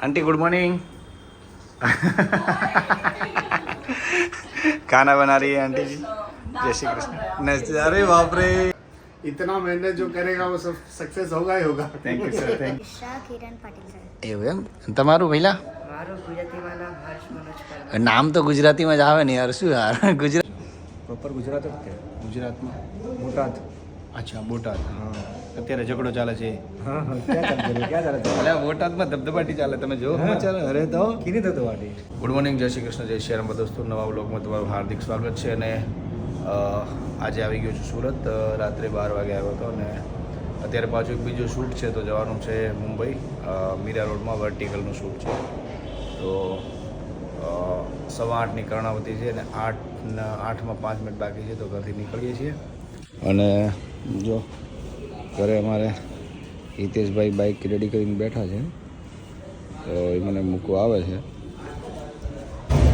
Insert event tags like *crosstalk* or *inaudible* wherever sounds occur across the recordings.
Aunty good morning खाना बना रही है आंटी जी जय श्री कृष्ण नमस्ते अरे बाप रे इतना मेहनत जो करेगा वो सब सक्सेस होगा ही होगा thank you sir thank Shah Kiran Patil sir એવું એમ તમારું પહેલા મારું ગુજરાતીમાં નામ હર્ષ મનોજ પરમાર નામ તો ગુજરાતીમાં જ આવે ને યાર શું યાર ગુજરાત પ્રોપર ગુજરાત જ છે ગુજરાતમાં બોટાદ અચ્છા બોટાદ અત્યારે ઝઘડો ચાલે છે. બોટાદમાં ધબધબાટી ચાલે તમે જો ચાલે અરે તો કીની વાટી ગુડ મોર્નિંગ જય શ્રી કૃષ્ણ જય શ્રી રામ. દોસ્તો નવા બ્લોગમાં તમારું હાર્દિક સ્વાગત છે અને આજે આવી ગયો છું સુરત. રાત્રે બાર વાગે આવ્યો હતો અને અત્યારે પાછું એક બીજું શૂટ છે તો જવાનું છે મુંબઈ. મીરા રોડમાં વર્ટિકલનું શૂટ છે. તો સવા આઠની કર્ણાવતી છે અને આઠ આઠમાં પાંચ મિનિટ બાકી છે તો ઘરથી નીકળીએ છીએ. અને જો ઘરે અમારે હિતેશભાઈ બાઇક રેડી કરીને બેઠા છે. તો એ મને મૂકવા આવે છે.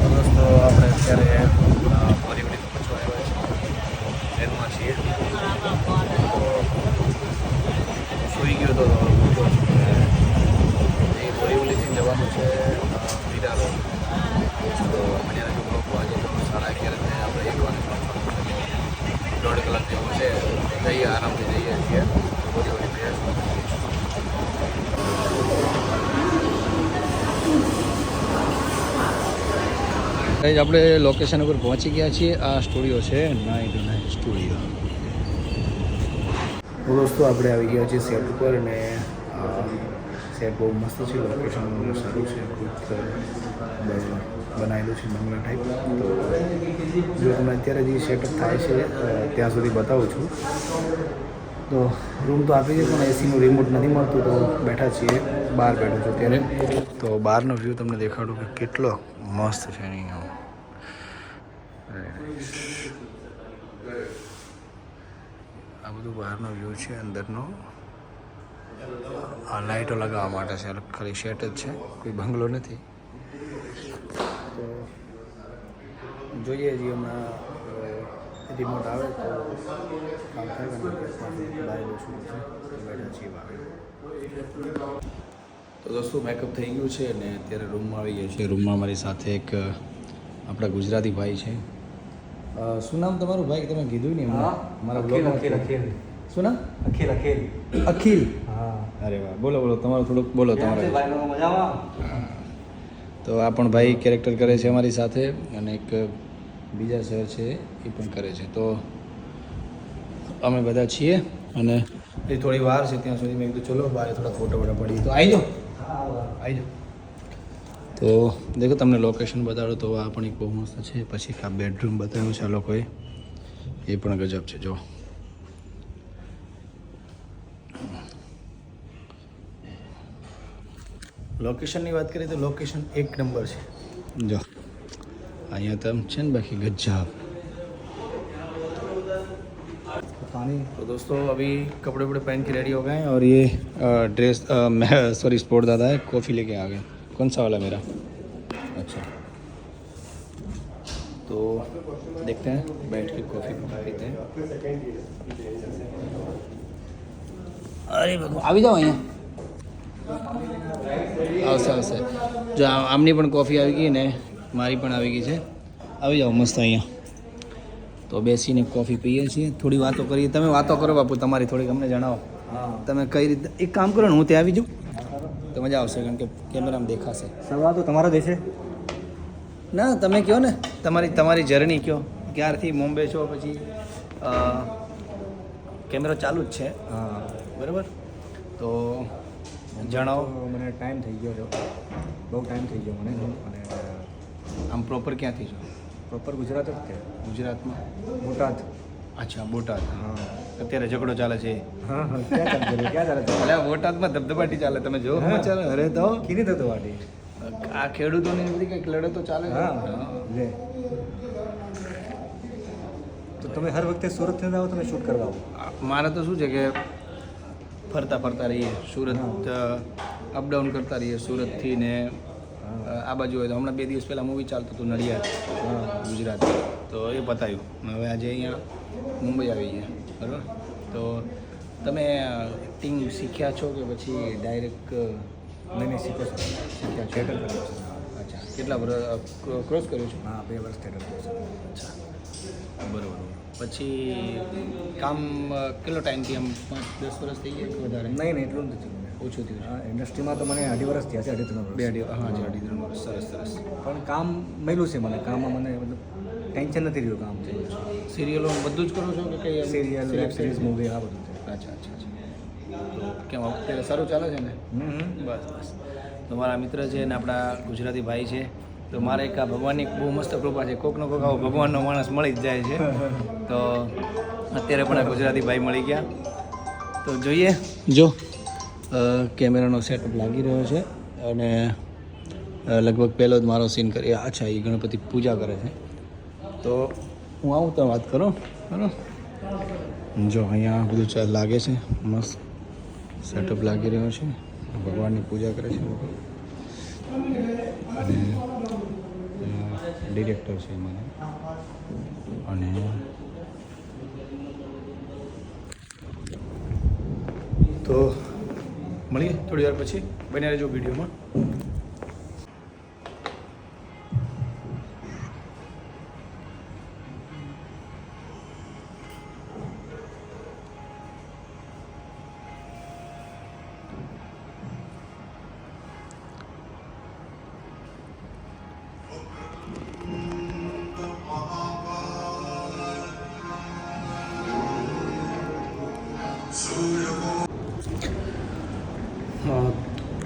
દોસ્તો, આપણે ગયો તો ઉઠ્યો છું ને એ બોરીવલીથી જવાનું છે અ, મીરા રોડ તો મને જો લોકો આજે તો સાડા અગિયાર ને આપણે એક વાગે પહોંચવાનું છે દોઢ કલાક જેવું છે જઈએ આરામથી જઈએ છીએ બોરીવલી બે ગાઈઝ આપણે લોકેશન ઉપર પહોંચી ગયા છીએ. આ સ્ટુડિયો છે નાઇટ નાઇટ સ્ટુડિયો દોસ્તો, આપણે આવી ગયા છીએ સેટ ઉપર અને સેટ બહુ મસ્ત છે. લોકેશન સારું છે. બનાવેલું છે બંગલા ટાઈપ તો જો તમને અત્યારે જે સેટઅપ થાય છે ત્યાં સુધી બતાવું છું. તો રૂમ તો આપી છે, પણ એસીનું રિમોટ નથી મળતું. તો બેઠા છીએ, બહાર બેઠો છું ત્યારે તો બહારનો વ્યૂ તમને દેખાડું કે કેટલો મસ્ત છે અહીંયા આ બધું બહારનો વ્યૂ છે, અંદરનો. આ લાઇટો લગાવવા માટે છે, ખાલી શેટ જ છે, કોઈ બંગલો નથી. તો જોઈએ હજી હમણાં રિમોટ આવે તો કામ થાય તો દોસ્તો મેકઅપ થઈ ગયું છે અને અત્યારે રૂમમાં આવી ગયા છે રૂમમાં મારી સાથે એક આપણા ગુજરાતી ભાઈ છે. શું નામ તમારું? ભાઈ તમે કીધું નહીં હમણાં? અખિલ અખિલ શું નામ? અખિલ અખિલ. અખિલ. હા. અરે વાહ. બોલો બોલો. તમારું થોડુંક બોલો તમારે. મજામાં? તો આ પણ ભાઈ કેરેક્ટર કરે છે અમારી સાથે અને એક બીજા સર છે એ પણ કરે છે. તો અમે બધા છીએ અને એ થોડી વાર છે ત્યાં સુધી મેં કીધું ચલો બહાર થોડા ફોટો વોટો પડી તો આવી જાઓ. આવી જાઓ. તો દેખો તમને લોકેશન બતાડો તો આ પણ એક બહુ મસ્ત છે પછી એક આ બેડરૂમ બતાવ્યું છે આ લોકોએ એ પણ ગજબ છે જો લોકેશનની વાત કરીએ તો લોકેશન એક નંબર છે જો અહીંયા તો આમ છે ને બાકી ગજબ पानी तो दोस्तों अभी कपड़े वपड़े पहन के रेडी हो गए हैं और ये अ, ड्रेस अ, मैं सॉरी स्पोर्ट दादा है कॉफ़ी लेके आ गए कौन सा वाला मेरा अच्छा तो देखते हैं बैठ के कॉफ़ी पीते हैं અરે ભગવાન આવી જાઓ અહીંયા આવશે આવશે જો આ- આમની પણ કોફી આવી ગઈ ને મારી પણ આવી ગઈ છે આવી જાઓ મસ્ત અહીંયા તો બેસીને કોફી પીએ છીએ થોડી વાતો કરીએ તમે વાતો કરો બાપુ તમારી થોડીક અમને જણાવો हाँ તમે કઈ રીતે એક કામ કરો ને હું ત્યાં આવી જાઉં તો મજા આવશે કારણ કે કેમેરામાં દેખાશે. સવાલ તો તમારો દેશે. ના તમે કહો ને? તમારી તમારી જર્ની કહો ક્યારથી મુંબઈ છો પછી? કેમેરો ચાલુ જ છે. હા. બરાબર? તો જણાવો. મને ટાઈમ થઈ ગયો છો બહુ ટાઈમ થઈ ગયો મને અને આમ પ્રોપર ક્યાંથી છો? પ્રોપર ગુજરાત જ છે. ગુજરાતમાં? બોટાદ. અચ્છા બોટાદ. હા અત્યારે ઝઘડો ચાલે છે. હા હા ક્યાં ચાલે ક્યાં ચાલે છે બોટાદમાં ધબધબાટી ચાલે. તમે જો. ચાલે. અરે તો કીની વાટી. આ ખેડૂતોની બધી કંઈક લડતો ચાલે. હા. લે. તો તમે હર વખતે સુરતથી થઈને આવો તમે શૂટ કરવા આવો. મારે તો શું છે કે ફરતા ફરતા રહીએ. સુરત અપડાઉન કરતા રહીએ સુરતથી ને આ બાજુ હોય તો. હમણાં બે દિવસ પહેલાં મૂવી ચાલતું હતું નડિયાદ ગુજરાત તો એ પતાવ્યું હવે આજે અહીંયા મુંબઈ આવી ગયા. બરાબર? તો તમે એક્ટિંગ શીખ્યા છો કે પછી ડાયરેક્ટ નહીં શીખો છો? શીખ્યા થિયેટર કર્યું છે. અચ્છા. કેટલા વર્ષ ક્રોસ કર્યો છો? હા બે વર્ષ થિયેટર કર્યું છે. અચ્છા. બરાબર પછી કામ કેટલો ટાઈમથી આમ પાંચ દસ વર્ષ થઈ ગયા વધારે? નહીં નહીં એટલું નથી. મને ઓછું થયું હા ઇન્ડસ્ટ્રીમાં તો મને અઢી વર્ષ થયા છે અઢી ત્રણ બે વર્ષ. અઢી હા અઢી ત્રણ વર્ષ. સરસ સરસ. પણ કામ મળ્યું છે મને. કામમાં મને મતલબ ટેન્શન નથી રહ્યું કામ છે. સિરિયલો બધું જ કરો છો કે કઈ સિરિયલ વેબ સિરીઝ મૂવી આ બધું અચ્છા અચ્છા કેમ અત્યારે સારું ચાલે છે ને. બસ બસ. તો મારા મિત્ર છે ને આપણા ગુજરાતી ભાઈ છે તો મારે એક આ ભગવાનની બહુ મસ્ત કૃપા છે. કોકનો કોક આવો ભગવાનનો માણસ મળી જ જાય છે. તો અત્યારે પણ આ ગુજરાતી ભાઈ મળી ગયા. તો જોઈએ. જો. કેમેરાનો સેટઅપ લાગી રહ્યો છે અને લગભગ પહેલો જ મારો સીન કરી અચ્છા એ ગણપતિ પૂજા કરે છે. તો હું આવું તો વાત કરો. બરાબર? જો અહીંયા બધું ચાલ લાગે છે. મસ્ત સેટઅપ લાગી રહ્યો છે. ભગવાનની પૂજા કરે છે લોકો. અને ડિરેક્ટર છે મને અને તો મળીએ થોડી વાર પછી. બન્યા રહેજો વિડીયોમાં.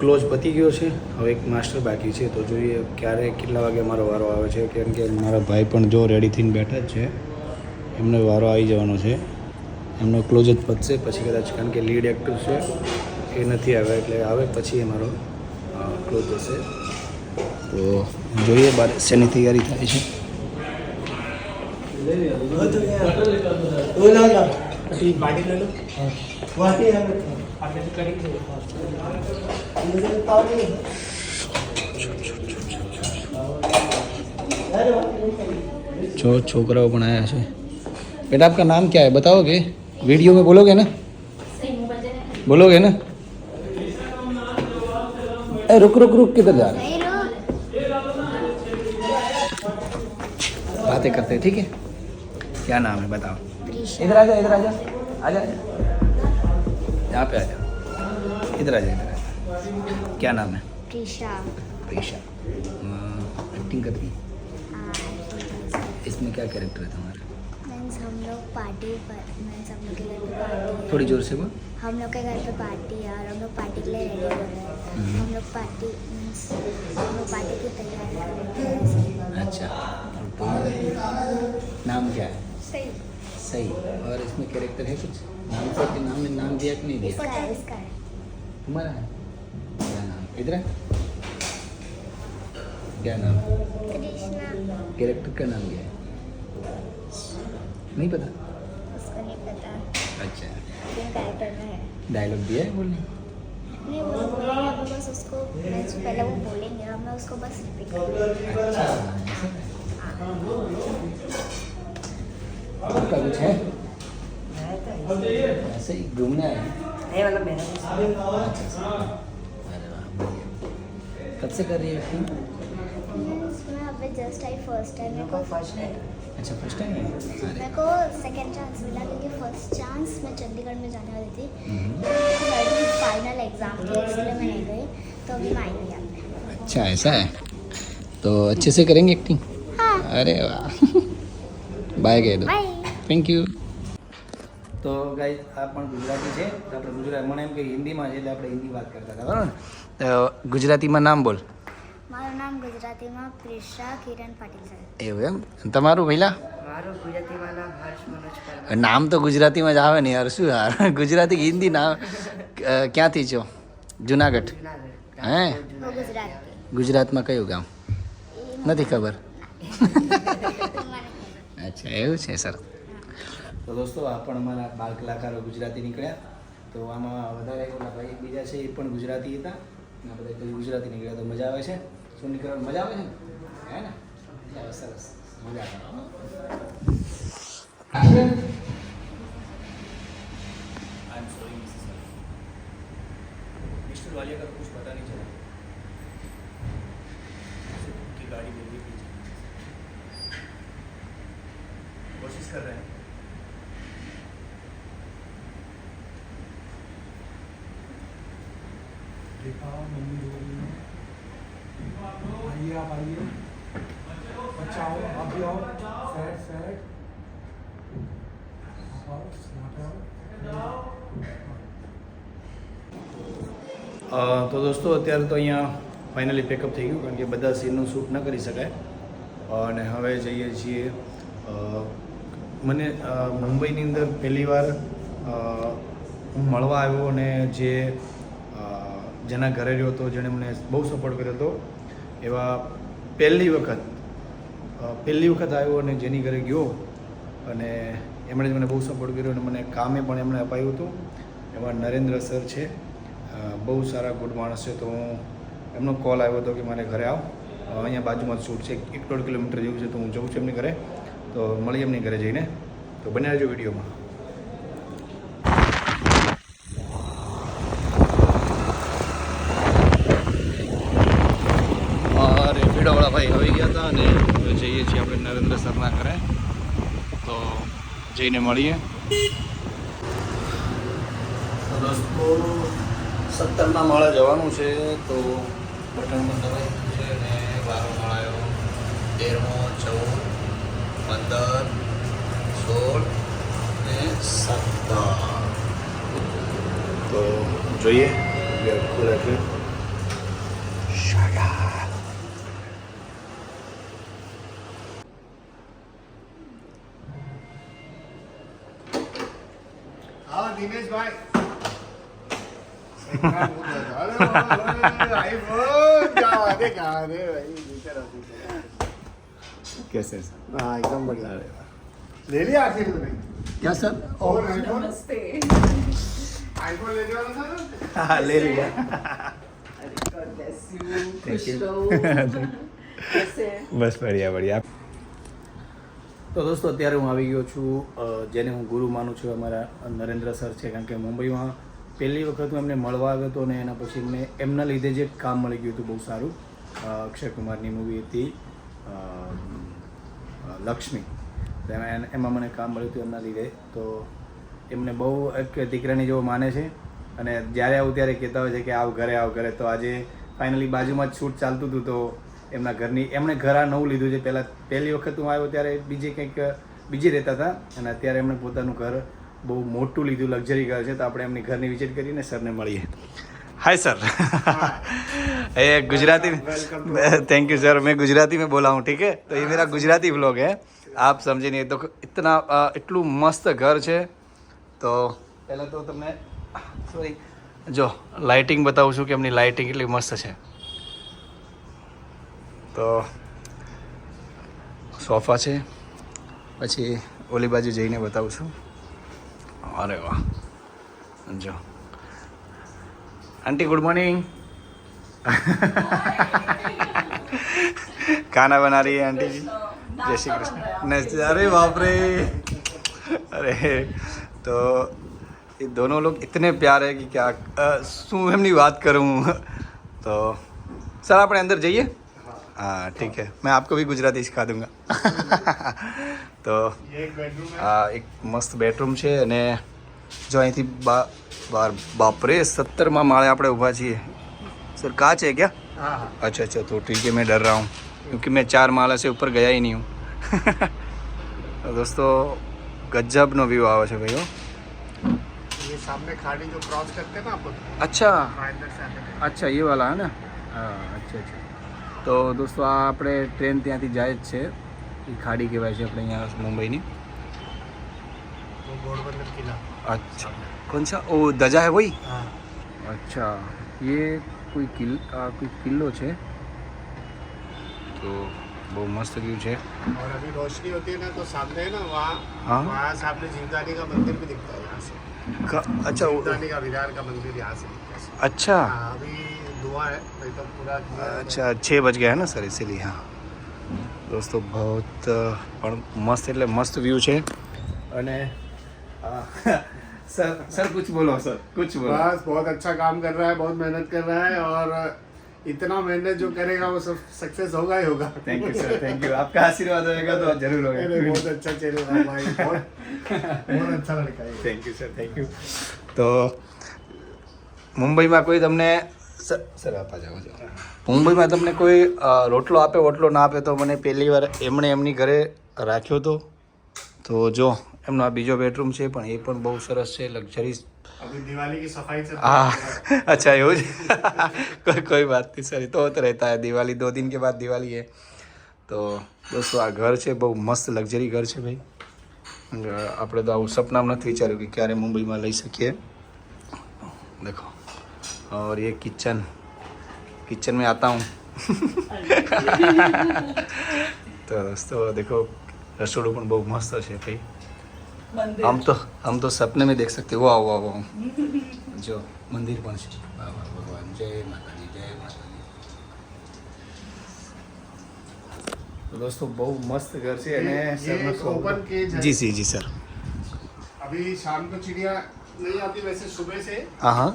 ક્લોઝ પતી ગયો છે. હવે એક માસ્ટર બાકી છે. તો જોઈએ ક્યારે કેટલા વાગે મારો વારો આવે છે. કેમ કે મારા ભાઈ પણ જો રેડી થઈને બેઠા જ છે. એમનો વારો આવી જવાનો છે. એમનો ક્લોઝ જ પતશે. પછી કદાચ કારણ કે લીડ એક્ટર છે. એ નથી આવે એટલે આવે પછી એ મારો ક્લોઝ હશે તો જોઈએ બાર શેની તૈયારી થાય છે. जो छोकराओ बनाया है बेटा आपका नाम क्या है? बताओगे? वीडियो में बोलोगे ना? बोलोगे ना? ए रुक रुक रुक किधर जा रहे बातें करते हैं ठीक है? क्या नाम है बताओ। इधर आ जा इधर आ जा आ जा। यहाँ पे आ जा। इधर आ जा इधर आ जा। क्या नाम है? प्रीशा। प्रीशा। एक्टिंग करती है? इसमें क्या कैरेक्टर है तुम्हारा? हम लोग पार्टी पर हम लोग के घर पे पार्टी थोड़ी ज़ोर से बोल। हम लोग के घर पे पार्टी है और हम लोग पार्टी के लिए रेडी हो रहे हैं। हम लोग पार्टी हम लोग पार्टी की तैयारी कर रहे हैं। अच्छा। नाम क्या है? सही। सही। और इसमें कैरेक्टर है कुछ? नाम से कि नाम में नाम दिया कि नहीं दिया? इसका है इसका है। तुम्हारा है? क्या नाम? इधर है? क्या नाम? कृष्णा। कैरेक्टर का नाम क्या है? नहीं पता? उसको नहीं पता। अच्छा। लेकिन कैरेक्टर में है। डायलॉग दिया है बोलने? नहीं वो बोलेंगे अभी बस उसको मीन्स पहले वो बोलेंगे हम लोग उसको बस रिपीट करेंगे। अच्छा। आपका कुछ है? ऐसे ही घूमने आए अच्छा, अच्छा, अच्छा। कब से कर रही है फ़िल्म? टाइम फ़र्स्ट टाइम अच्छा फ़र्स्ट टाइम है? मेरे को सेकंड चांस मिला क्योंकि फ़र्स्ट चांस मैं चंडीगढ़ में जाने वाली थी। फाइनल एग्ज़ाम के इसलिए मैं नहीं गई। तो अभी मैं अच्छा ऐसा है? तो अच्छे से करेंगे एक्टिंग हाँ। अरे वाह। बाय गए बाय થેન્ક યુ તો ગાઈ આ પણ ગુજરાતી છે. તો આપણે ગુજરાત મને એમ કે હિન્દીમાં છે એટલે આપણે હિન્દી વાત કરતા હતા બરાબર? ને તો ગુજરાતીમાં નામ બોલ. મારું નામ ગુજરાતીમાં પ્રિશા કિરણ પાટીલ છે. એવું એમ? તમારું પહેલા મારું ગુજરાતીમાં નામ હર્ષ મનોજ નામ તો ગુજરાતીમાં જ આવે ને યાર શું યાર? *laughs* ગુજરાતી કે હિન્દી નામ? ક્યાંથી છો? જુનાગઢ? જુનાગઢ હે? ગુજરાતમાં કયું ગામ? નથી ખબર. *laughs* અચ્છા એવું છે સર. તો દોસ્તો, આ પણ અમારા બાળ કલાકારો ગુજરાતી નીકળ્યા. તો આમાં વધારે ઓલા ભાઈ બીજા છે એ પણ ગુજરાતી હતા. અને બધા ગુજરાતી નીકળ્યા, તો મજા આવે છે? શું નીકળવાનું? મજા આવે છે? ને હે ને? સરસ. મજા આવે. मम्मी रो रही है आइए आप आइए अच्छा आओ आप भी आओ सैड सैड आप आओ यहाँ पे आओ અ, તો દોસ્તો અત્યારે તો અહીંયા ફાઇનલી પેકઅપ થઈ ગયું કારણ કે બધા સીનનું શૂટ ન કરી શકાય અને હવે જઈએ છીએ અ, મને અ, મુંબઈની અંદર પહેલીવાર અ, હું મળવા આવ્યો અને જે અ, જેના ઘરે રહ્યો હતો, જેણે મને બહુ સપોર્ટ કર્યો હતો. એવા પહેલી વખત પહેલી વખત આવ્યો અને જેની ઘરે ગયો અને એમણે જ મને બહુ સપોર્ટ કર્યો અને મને કામે પણ એમણે અપાયું હતું. એવા નરેન્દ્ર સર છે. બહુ સારા ગુડ માણસ છે. તો હું એમનો કોલ આવ્યો હતો કે મારે ઘરે આવ. અહીંયા બાજુમાં શૂટ છે. એક દોઢ કિલોમીટર જેવું છે તો હું જઉં છું એમની ઘરે. તો મળી એમની ઘરે જઈને. તો બને રહેજો વિડીયોમાં રેપિડોવાળા ભાઈ આવી ગયા હતા અને હવે જઈએ છીએ આપણે નરેન્દ્ર સરના ઘરે તો જઈને મળીએ. તો દોસ્તો સત્તરના માળે જવાનું છે તો બટન પણ દબાઈ છે અને બારો માળાયો. તેરમો ચૌદ પંદર સોળ ને સત્તર. તો જોઈએ. ખુલે છે क्या बात है कहाँ रे भाई नीचे रहो, नीचे रहो। कैसे हाँ एकदम बढ़िया ले लिया आखिर तुमने क्या सर और आईफोन आईफोन लेने वाला था ना हाँ ले लिया બસ બઢિયા બઢિયા તો દોસ્તો અત્યારે હું આવી ગયો છું અ, જેને હું ગુરુ માનું છું અમારા નરેન્દ્ર સર છે કારણ કે મુંબઈમાં પહેલી વખત હું એમને મળવા આવ્યો હતો ને એના પછી એમને એમના લીધે જે કામ મળી ગયું હતું બહુ સારું. અક્ષય કુમારની મૂવી હતી લક્ષ્મી. એમાં મને કામ મળ્યું હતું એમના લીધે. તો એમને બહુ એક દીકરાની જેવો માને છે. અને જ્યારે આવું ત્યારે કહેતા હોય છે કે આવ ઘરે આવ ઘરે. તો આજે ફાઇનલી બાજુમાં જ શૂટ ચાલતું હતું તો એમના ઘરની, એમણે ઘર આ નવું લીધું છે. પહેલાં, પહેલી વખત હું આવ્યો ત્યારે બીજે કંઈક, બીજે રહેતા હતા. અને અત્યારે એમણે પોતાનું ઘર બહુ મોટું લીધું લક્ઝરી ઘર છે તો આપણે એમની ઘરની વિઝિટ કરીને સરને મળીએ हाय सर *laughs* ये गुजराती थैंक यू सर मैं गुजराती में बोला हूँ ठीक है तो ये मेरा गुजराती ब्लॉग है आप समझे नहीं तो इतना अ, એટલું મસ્ત ઘર છે તો પહેલાં તો તમને સોરી જો લાઇટિંગ બતાવું છું કે એમની લાઇટિંગ કેટલી મસ્ત છે તો સોફા છે પછી ઓલી બાજુ જઈને બતાવું છું અરે વાહ જો आंटी गुड मॉर्निंग खाना बना रही है आंटी जी जय श्री कृष्ण न- अरे बाप रे अरे तो ये दोनों लोग इतने प्यार है कि क्या अ, શું એમની વાત કરું તો સર આપણે અંદર જઈએ हाँ ठीक है मैं आपको भी गुजराती सिखा दूंगा તો ये एक बेडरूम है આ એક મસ્ત બેડરૂમ છે અને જો અહીંથી બા બાર બાપરે સત્તરમાં માળે આપણે ઊભા છીએ सर कांच है क्या हाँ हाँ अच्छा अच्छा तो ठीक है मैं डर रहा हूँ क्योंकि मैं चार माला से ऊपर गया ही नहीं हूँ तो *laughs* दोस्तों गजब નો વ્યૂ આવે છે ભાઈઓ ये सामने खाड़ी जो क्रॉस करते हैं ना आप અચ્છા हाँ अंदर से आते हैं અચ્છા એ વાલા હે ને હા અચ્છા અચ્છા તો દોસ્તો આ આપણે ટ્રેન ત્યાંથી જાય જ છે એ ખાડી કહેવાય છે આપણે અહીંયા મુંબઈની वो घोड़बंदर किला अच्छा कौन सा ओ दजा है वही हाँ अच्छा ये कोई किल आ, कोई किल्लो છે તો બહુ મસ્ત વ્યૂ છે और अभी रोशनी होती है ना तो सामने है ना वहाँ हाँ। वहाँ सामने जीवदानी का मंदिर भी दिखता है यहाँ से ક- अच्छा वो- जीवदानी का विरार का मंदिर यहाँ से दिखता है अच्छा हाँ अभी धुआं है नहीं तो पूरा clear है। अच्छा छः बज गया है ना सर इसीलिए हाँ દોસ્તો બહુત પણ મસ્ત એટલે મસ્ત વ્યૂ છે અને *laughs* સર સર કુછ બોલો સર કુછ બોલો बस बहुत अच्छा काम कर रहा है बहुत मेहनत कर रहा है और इतना मेहनत जो करेगा वो सब सक्सेस होगा ही होगा thank you sir thank you आपका आशीर्वाद होगा तो जरूर अरे होगा बहुत अच्छा चल रहा है भाई बहुत बहुत अच्छा लड़का है thank you sir thank you તો મુંબઈમાં કોઈ તમને સર સર આપા જાઓ જાઓ મુંબઈમાં તમને કોઈ અ, રોટલો આપે વોટલો ના આપે તો મને પહેલી વાર એમણે એમની ઘરે રાખ્યો હતો તો જો એમનો આ બીજો બેડરૂમ છે પણ એ પણ બહુ સરસ છે લક્ઝરી अभी दिवाली की सफाई से हाँ अच्छा એવું જ कोई कोई बात नहीं सर ये तो होता रहता है दिवाली दो दिन के बाद दिवाली है તો દોસ્તો આ ઘર છે બહુ મસ્ત લક્ઝરી ઘર છે ભાઈ અ, આપણે તો આવું સપનામાં નથી વિચાર્યું કે ક્યારે મુંબઈમાં લઈ શકીએ देखो और ये किचन किचन में आता हूँ તો દોસ્તો દેખો રસોડું પણ બહુ મસ્ત છે ભાઈ हम तो हम તો સપને में देख सकते वाह वाह वाह જો મંદિર પણ છે વાહ વાહ ભગવાન જય માતાજી જય માતાજી તો દોસ્તો બહુ મસ્ત ઘર છે અને ये સરનો एक ओपन केज है જી જી જી સર अभी शाम को चिड़िया नहीं आती वैसे सुबह से हाँ हाँ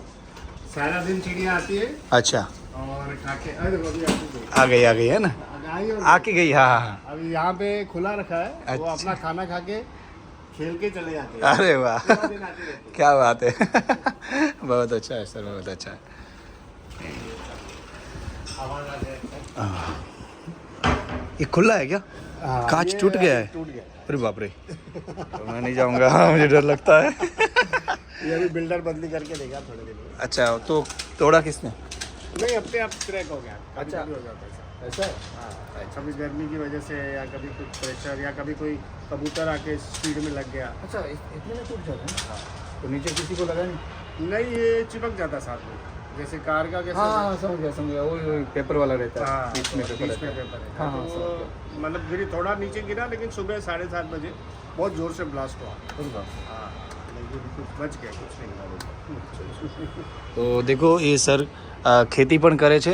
सारा दिन चिड़िया आती है। अच्छा। और खाके अरे। आ गई आ गई है ना? आके गई हाँ हाँ हाँ। अभी यहाँ पे खुला रखा है। अच्छा। वो। अपना खाना खा के खेल के चले जाते हैं। अरे वाह। क्या बात है। बहुत अच्छा है सर बहुत अच्छा है। ये खुला है क्या? कांच टूट गया है। टूट गया। अरे बाप रे। तो मैं नहीं जाऊँगा मुझे डर लगता है। ये अभी बिल्डर बदली करके देगा थोड़े दिन में। अच्छा तो तोड़ा किसने? नहीं अपने आप क्रैक हो गया। अच्छा। हो जाता है ऐसा। हाँ? कभी गर्मी की वजह से या कभी कुछ प्रेशर या कभी कोई कबूतर आके स्पीड में लग गया। अच्छा इतने में टूट जाता है तो नीचे किसी को लगा नहीं? नहीं ये चिपक जाता साथ में। जैसे कार का कैसे हाँ समझ गया समझ गया। वही वही पेपर वाला रहता हाँ, है बीच में पेपर बीच में है। पेपर है। हाँ, हाँ, तो मतलब गिरी थोड़ा नीचे गिरा लेकिन सुबह साढ़े सात बजे बहुत ज़ोर से ब्लास्ट हुआ। हाँ। लेकिन कुछ बच गया कुछ नहीं हुआ તો દેખો એ સર અ, ખેતી પણ કરે છે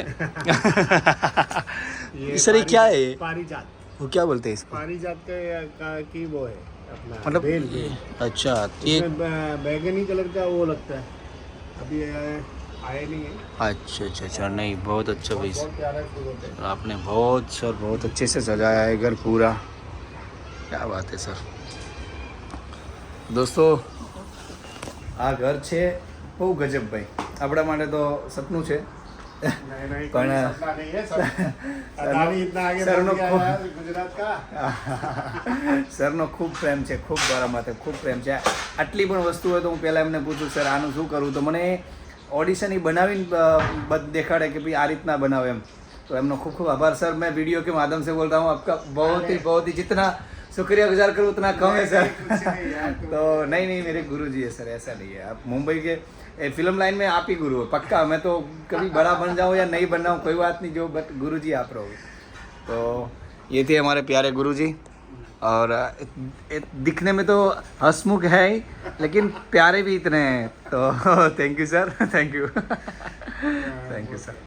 सर ये क्या है पारिजात वो क्या बोलते हैं इसको पारिजात के का की वो है अपना मतलब बेल बेल अच्छा ये इसमें बै- बैगनी कलर का वो लगता है अभी आया आया नहीं है अच्छा अच्छा अच्छा नहीं बहुत अच्छा भाई बहुत प्यारा फूल होता है आपने बहुत सर बहुत अच्छे से सजाया है घर पूरा क्या बात है सर દોસ્તો આ ઘર છે બહુ ગજબ ભાઈ આપણા માટે તો સપનું છે नहीं नहीं पर- कोई सपना नहीं है सब अदानी इतना आगे सर बढ़ नो गया को- है गुजरात का *laughs* સરનો ખૂબ પ્રેમ છે ખૂબ મારા માટે ખૂબ પ્રેમ છે આટલી પણ વસ્તુ હોય તો હું પહેલાં એમને પૂછું સર આનું શું કરું તો મને ઓડિશન એ બનાવીને અ, બધ દેખાડે કે ભાઈ આ રીતના बनाओ એમ तो એમનો ખૂબ ખૂબ આભાર सर मैं वीडियो के माध्यम से बोलता हूँ आपका बहुत ही बहुत ही जितना शुक्रिया गुजार करूँ उतना कम है सर कुछ नहीं यार, तुम- तो नहीं नहीं मेरे गुरु जी है सर ऐसा नहीं है आप मुंबई के ए, फिल्म लाइन में आप ही गुरु हो पक्का मैं तो कभी बड़ा बन जाऊँ या नहीं बन जाऊँ कोई बात नहीं जो बट गुरु जी आप रहोगे तो ये थे हमारे प्यारे गुरु जी और अ, इत- दिखने में तो हंसमुख है ही लेकिन प्यारे भी इतने हैं तो thank you sir thank you thank you sir